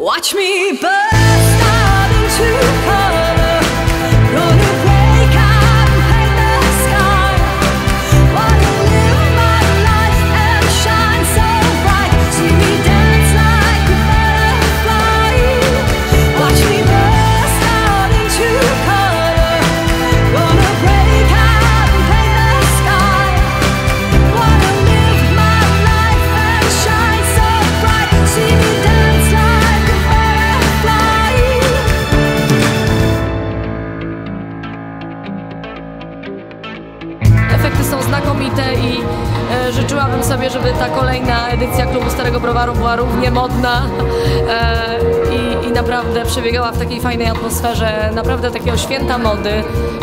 Watch me burst out into color. Są znakomite i e, życzyłabym sobie, żeby ta kolejna edycja Klubu Starego Browaru była równie modna e, i, i naprawdę przebiegała w takiej fajnej atmosferze, naprawdę takiego święta mody.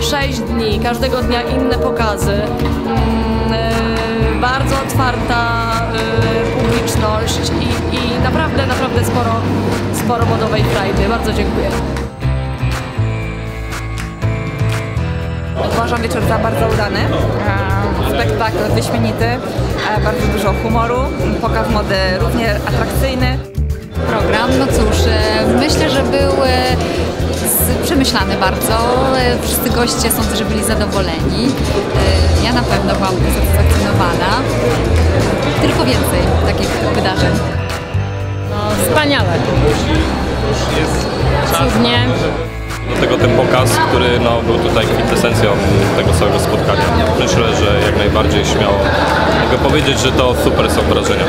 Sześć dni, każdego dnia inne pokazy. Mm, e, bardzo otwarta e, publiczność i, i naprawdę, naprawdę sporo, sporo modowej frajdy. Bardzo dziękuję. Uważam wieczór za bardzo udany. E, Spektakl wyśmienity, e, bardzo dużo humoru, pokaz mody równie atrakcyjny. program. No cóż, e, myślę, że był przemyślany bardzo. Wszyscy goście sądzę, że byli zadowoleni. Ja na pewno byłam usatysfakcjonowana. Tylko więcej takich wydarzeń. Wspaniale. Cudnie. Do tego ten pokaz, który no, był tutaj kwintesencją tego całego spotkania. Myślę, że jak najbardziej śmiało mogę powiedzieć, że to super są wrażenia.